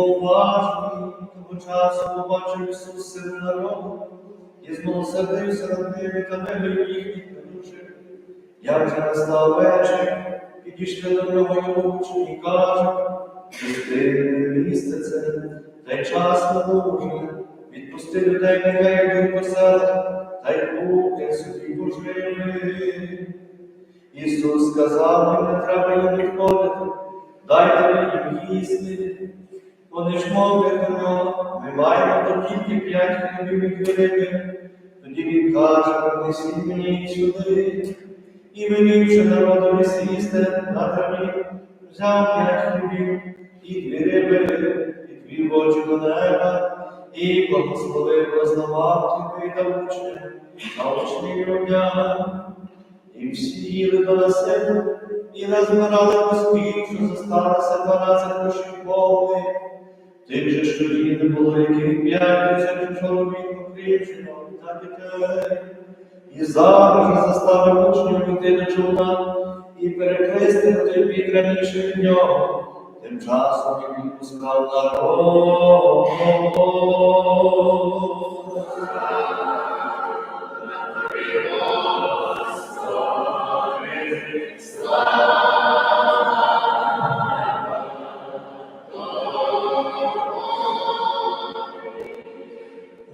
Будьмо уважні, того часу побачив Ісус сили народу, і змилосердився над ними та вивів їхніх душі. Як же настав вечір, підійшли до нього учні і кажуть, пусти місце це, та й час надовжує, відпусти людей, нехай йдуть по селах, та й поки собі поживи. Ісус сказав не треба їм відходити, дайте їм їсти. Вони ж мовлять до нього, ми маємо то тільки п'ять хлібів і риби. Тоді він каже, принесіть мені сюди. І вивівши народові сісти на траві, взяв п'ять хлібів і дві риби, і дві очі до неба, і благословив рознавав і видав учням, а учні людям. І всі до насилу, і назбирали поспіх, що зосталося дванадцять душів повних. Тих же, що не було, яких п'ять тисяч чоловік, окрім жінок та дітей. І зараз заставив учнів йти до човна і перекрестив той раніше від нього. Тим часом він пускав народ.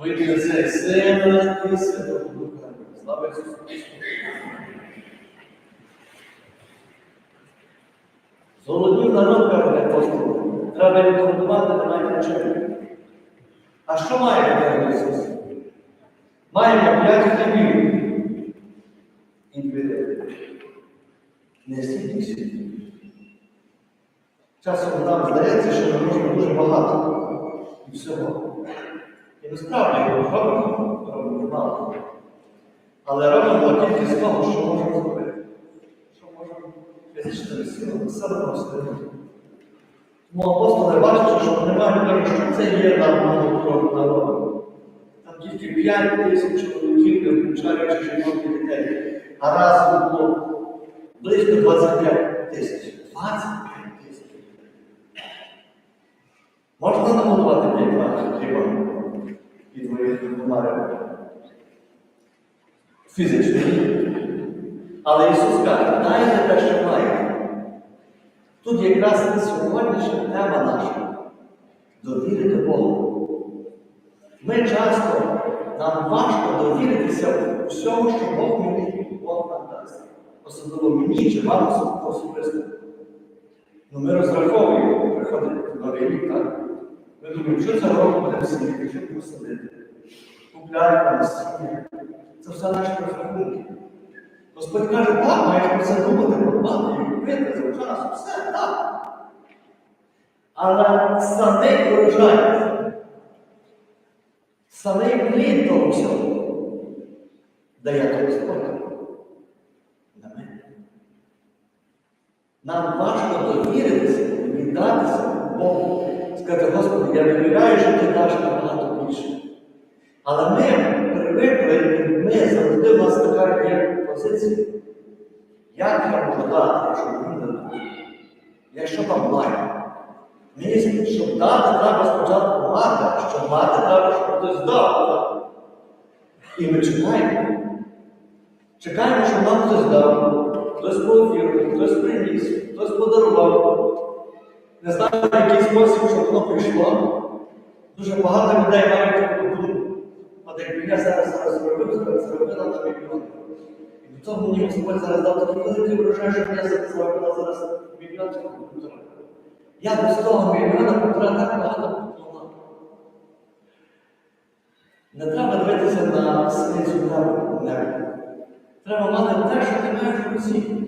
Вийди Отця і Сина і Святого Духа. Слава Ісусу Христу. Золодів народ каже апостол. Треба рекомендувати, немає нічого. А що має каже Ісус? Маємо п'ять хлібів. І дві. Не стільки. Часом нам здається, що ми можемо дуже багато і всього. І насправді робимо, робимо мало. Але робимо тільки з того, що можемо зробити. Що можемо фізичною силою себе розповідати. Тому апостоли бачать, що немає кажуть, що це є нам народу. Там тільки 5 тисяч чоловіків, не включаючи жінок дітей. А разом було близько 25 тисяч. 25 тисяч. Можна нагодувати 5 хліба і комарів? Фізично. Але Ісус каже, дайте те, що маєте. Тут якраз і сьогоднішня тема наша довірити Богу. Ми часто нам важко довіритися всьому, що Бог мені Бог нам дасть. Особливо мені чи вам особисто. Ну, ми розраховуємо, приходить новий рік, так? Ми думаємо, що цього року будемо сидіти, що будемо садити. Насіння. Це все наші розрахунки. Господь каже, так, маєш про це думати, подбати і купити завчасно, все так. Але самий урожай, самий плід того всього дає Господь. Нам важко довіритися, віддатися Богу. Сказати, Господи, я довіряю, що ти даш набагато більше. Але ми привикли, ми завжди у нас така є позиція. Як я можу дати, якщо мені дадуть? Якщо там маю? Мені, щоб дати, треба спочатку мати, щоб мати, треба, щоб хтось дав. І ми чекаємо. Чекаємо, щоб нам хтось дав, хтось поофірував, хтось приніс, хтось подарував. Не знаю, в який спосіб, щоб воно прийшло. Дуже багато людей мають якби я зараз зараз зробив, зараз зробила на мільйон. І до того мені Господь зараз дав такий великий врожай, що я зараз зробила зараз мільйон чи. Я без того мільйона півтора так багато поклала. Не треба дивитися на синицю небо. Треба мати те, що ти маєш в руці.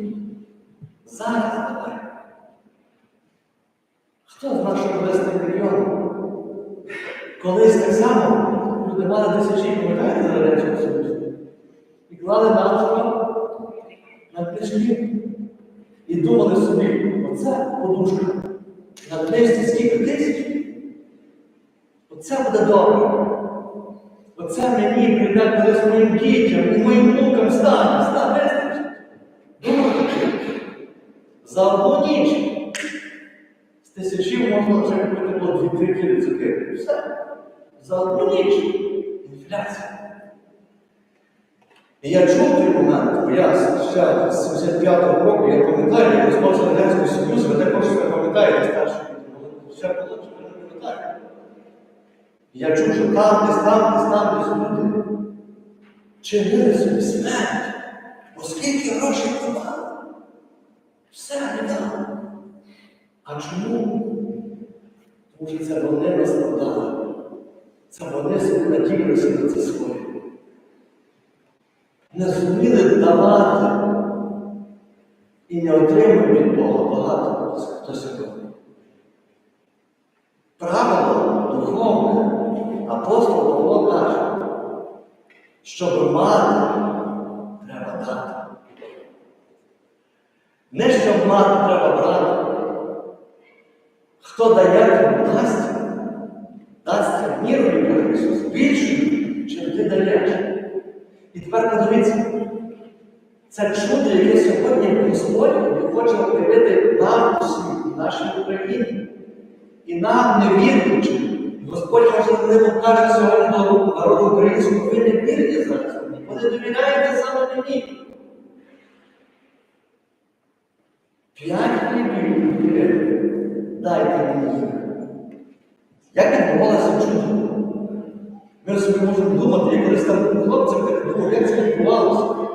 Зараз давай. Хто з що без мільйон? Колись так само люди мали тисячі, пам'ятаєте за Радянського Союзу? І клали навшпа на плечі і думали собі, оце подушка. На книжці скільки тисяч? Оце буде добре. Оце мені прийде колись моїм дітям і моїм внукам стане, стане. За одну ніч з тисячів можна вже купити 2-3 кілі цукерки. Все. За одну ніч інфляція. І я чув той момент, бо я ще з 75-го року, я пам'ятаю, я розмов з Радянського Союзу, ви також себе пам'ятаєте старші. Ще було, чи ви не пам'ятаєте. Я чув, що там, десь там, десь там, десь люди чинили собі смерть, оскільки грошей немає. Все не дали. А чому? Тому що це вони нас. Це вони надіялися на це своє. Не зуміли давати і не отримують від Бога багато хто сьогодні. Правило духовне апостол Павло каже, щоб мати, треба дати. Не щоб мати треба брати. Хто дає, тому дасть мірою, каже Ісус, більшою, чим ти даєш. І тепер подивіться, це чудо, яке сьогодні Господь хоче об'явити нам усім, нашій Україні. І нам не віруючи. Господь можливо каже сьогодні до народу українського, ви не вірите зараз ви не довіряєте саме мені. П'ять хлібів дайте мені їх. Як відбувалося чудо? Ми собі можемо думати, я колись там хлопцям так думав, як це відбувалося.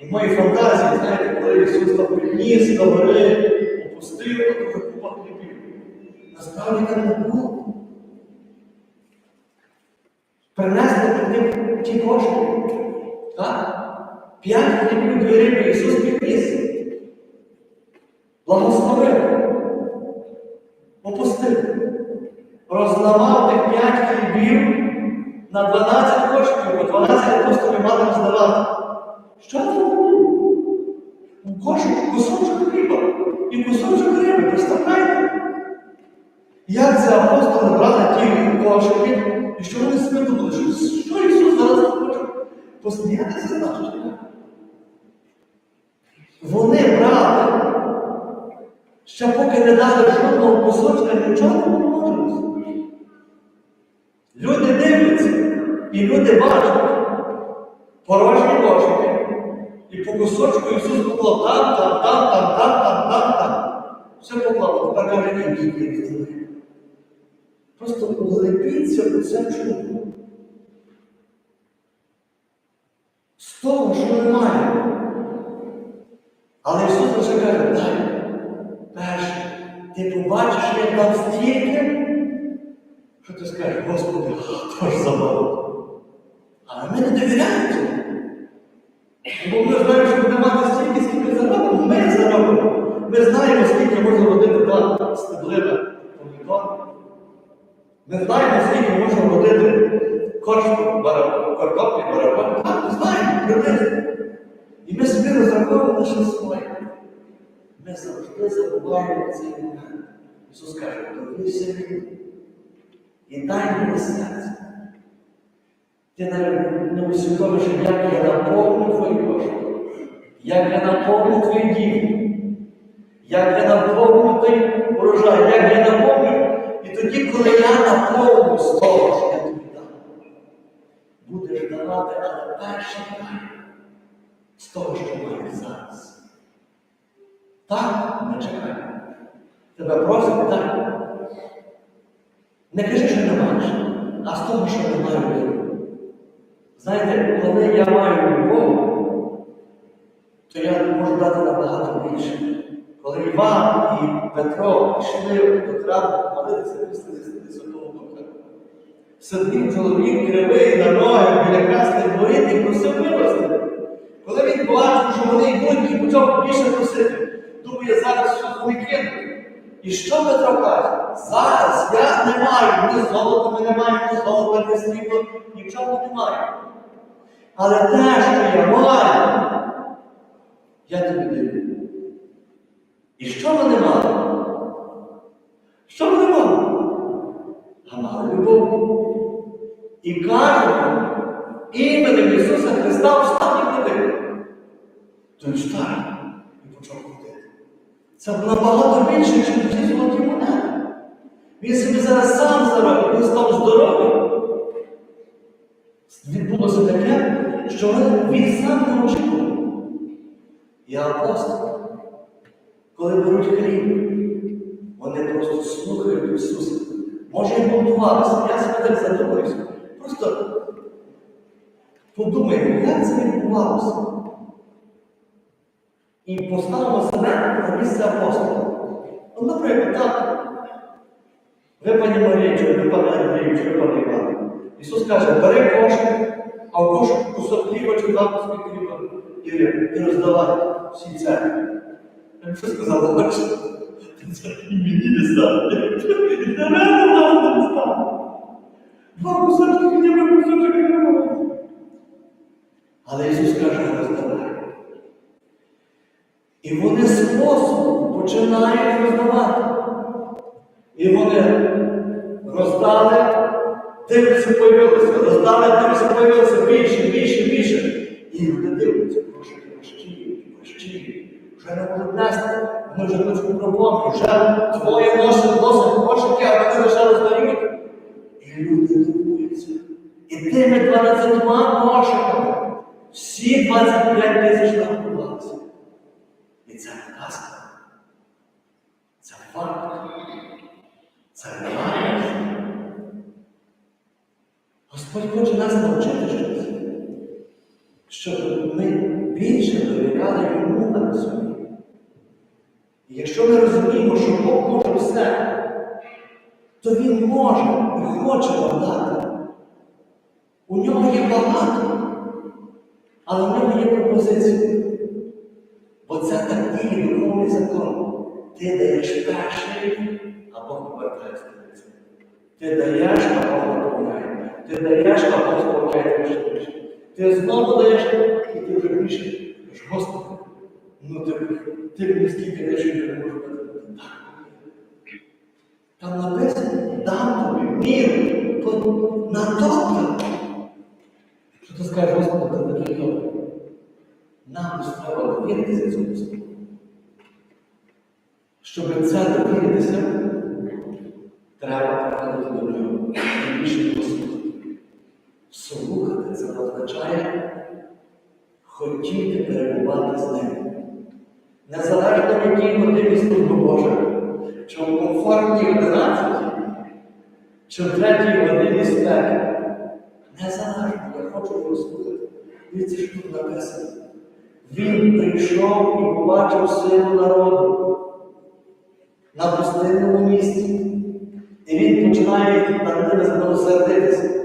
І в моїй фантазії, знаєте, коли Ісус там приніс, до гори, опустив, а то купа хлібів. Насправді так не було. Принесли туди ті кошти. Так? П'ять хлібів дві риби Ісус підніс. Благословив. Опустив. Розламав тих п'ять хлібів на 12 коштів, бо 12 апостолів мали роздавати. Що це було? У кошик кусочок хліба і кусочок риби, представляєте? Як це апостоли брали ті кошики, і що вони собі думали, що, Ісус зараз хоче посміятися з нас? Вони брали, ще поки не дали жодного кусочка, нічого не поможилося. Люди дивляться, і люди бачать порожні кошики. І по кусочку Ісус поклав там, там, там, там, там, там, там, там. Все поклав, тепер каже, ні. Просто углибіться у це чудо. З того, що ми маємо. Але Ісус лише каже, дай. Перше, ти побачиш, що я дав стільки, що ти скажеш, Господи, то ж забавно. Але ми не довіряємо. Бо ми знаємо, що буде мати стільки, скільки заробимо, ми заробимо. Ми знаємо, скільки можна родити да, стеблина помідор. Ми знаємо, скільки можна родити барабан, картоплі, барабан. Так, ми знаємо, приблизно. І ми собі розраховуємо лише своє. Ми завжди забуваємо цей момент. Ісус каже, дивися мені і дай мені серце. Ти не усвідомиш, як я наповню твою душу, як я наповню твій дім, як я наповню той урожай, як я наповню. І тоді, коли я наповню з того, що я тобі дам, будеш давати, але перше з того, що маєш зараз. Так, не чекай. Тебе просить так. Не кажи, що не маєш, а з того, що не віру. Знаєте, коли я маю любов, то я можу дати набагато більше. Коли Іван і Петро йшли до храму молитися після Святого Духа, сидів чоловік кривий на ноги біля красних воріт і просив милости. Коли він бачив, що вони йдуть і почав більше просити, думає, зараз щось вони. І що Петро каже? Зараз я не маю, ні золота ми не маємо, ні золота, ні срібла, нічого не маю. Але те, що я маю, я тобі даю. І що вони мали? Що вони мали? А мали любов. І кажуть, іменем Ісуса Христа встав і ходи. Той встав і почав ходити. Це набагато більше, ніж ті золоті монети. Він собі зараз сам заробив, він став здоровий. Відбулося таке, що він- сам не очікував. І апостол, коли беруть хліб, вони просто слухають Ісуса. Може і готувалися. Я себе так задумаюся. Просто подумаємо, як це відбувалося. І поставимо себе на місце апостола. Ну, наприклад, так. Ви, пані Марія, чи ви, пане Андрію, ви, пане Іван. Ісус каже, бери кошик, а в чи два куски хліба і, і роздавай всій церкві. Я б що сказав, бачите? Це і мені не стане. І мене власне не стане. Два кусочки хліба, кусочок хліба. Але Ісус каже, роздавай. І вони посуду починають роздавати. І вони роздали, дивляться, появилися, роздали, дивляться, появилися більше, більше, більше. І люди дивляться, кошики важкі, важкі. Вже не будуть нести, вони вже хочуть проблеми, вже твоє носить, носить кошики, а вони лише роздають. І люди дивуються. І тими 12 кошиками всі 25 тисяч наховалися. І це не казка. Це факт. Це реальність. Господь хоче нас навчити щось, щоб ми більше довіряли йому а не собі. І якщо ми розуміємо, що Бог може все, то Він може і хоче дати. У нього є багато, але в нього є пропозиції. Бо це так діє духовний закон. Ти даєш перший, а Бог повертається. Ти даєш, а Бог. Ти даєш, а Бог сповняє більше більше. Ти знову даєш, і ти вже більше. Господи, ну ти, ти мені даєш, я не можу дати. Там написано, дам тобі міру, на тобто. Що ти скажеш, Господи, ти такий добрий. Нам треба довіритися цьому Господу. Щоб це довіритися, треба приходити до нього і більше послухати. Слухати це означає хотіти перебувати з ним. Незалежно в якій годині служби Божа, чи в комфортній 11, чи в третій годині спеки. Незалежно, я хочу його слухати. Дивіться, що тут написано. Він прийшов і побачив силу народу на пустинному місці. І він починає над ними змилосердитися.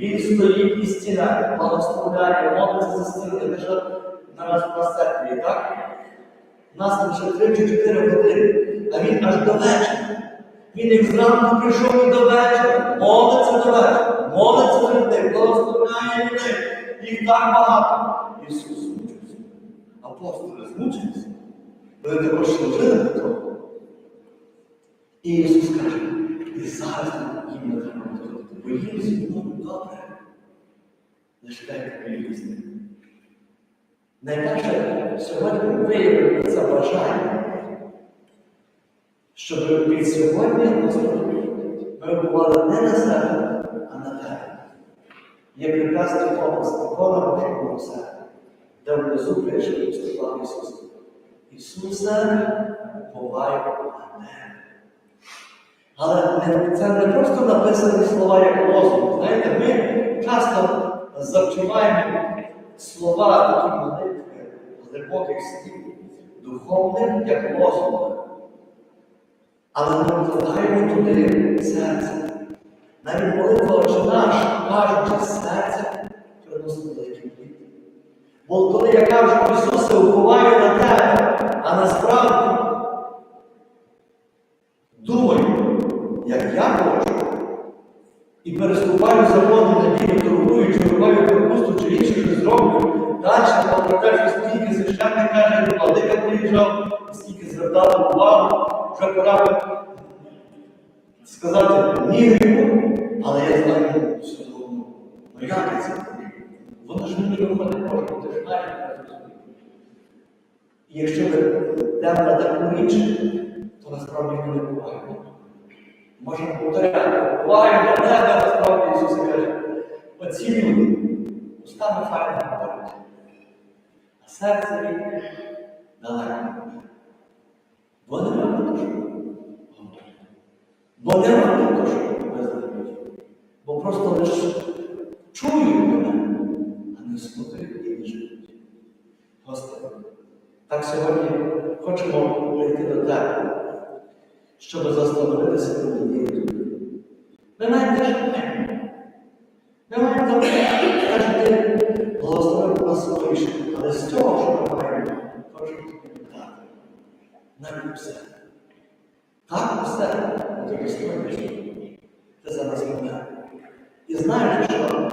Він стоїть і стіляє, благословляє, молиться за стіни, лише на церкві, так? Нас лише 3 чи 4 години, а він аж до вечора. Він як зранку прийшов і до вечора, молиться до вечора, молиться за людей, благословляє людей. Їх так багато. Ісус змучився. Апостоли змучилися. Вони також служили до того. І Ісус каже, і зараз їм не бо їм мною добре. Лише дайте мені. Найперше сьогодні виявити це бажання, щоб від сьогодні ми бували не на себе, а на тебе. Є прекрасний образ ікона Божого серця, де внизу пише слова Ісуса. Бувай на мене. Але це не просто написані слова як лозунг. Знаєте, ми часто завчуваємо слова такі молитви, глибоких слів, духовних, як лозунг. Але ми вкладаємо туди серце. Навіть молитва «Отче наш, кажучи з серця, приносить великі плід. Бо коли я кажу, Ісусе, уповаю на тебе, а насправді думаю, як я хочу, і переступаю закони надії, торгую, чи рубаю капусту, чи інше щось зроблю, далі про те, що скільки священник каже, пора. сказати ні гріху, але я знаю все одно. Ну як це? Воно ж мені виходить може, ти ж знаєш. І якщо ви йдемо на таку річ, то насправді ми не буває. Можемо повторяти, буває до тебе, насправді Ісус каже, оці люди устами файно говорять, а серце далеко. Бо не робить, що. Бо не робить, що визнають. Бо просто лише чують мене, а не слухають і не живуть. Господи, так сьогодні хочемо прийти до тебе, щоб застановитися на віру. Ми маємо теж. Ми маємо там каже, ти благословив нас вийшли. Але з цього, що ми маємо, тобі. Навіть все. Так все, тобі сьогодні. Це зараз мене. І знаєш, що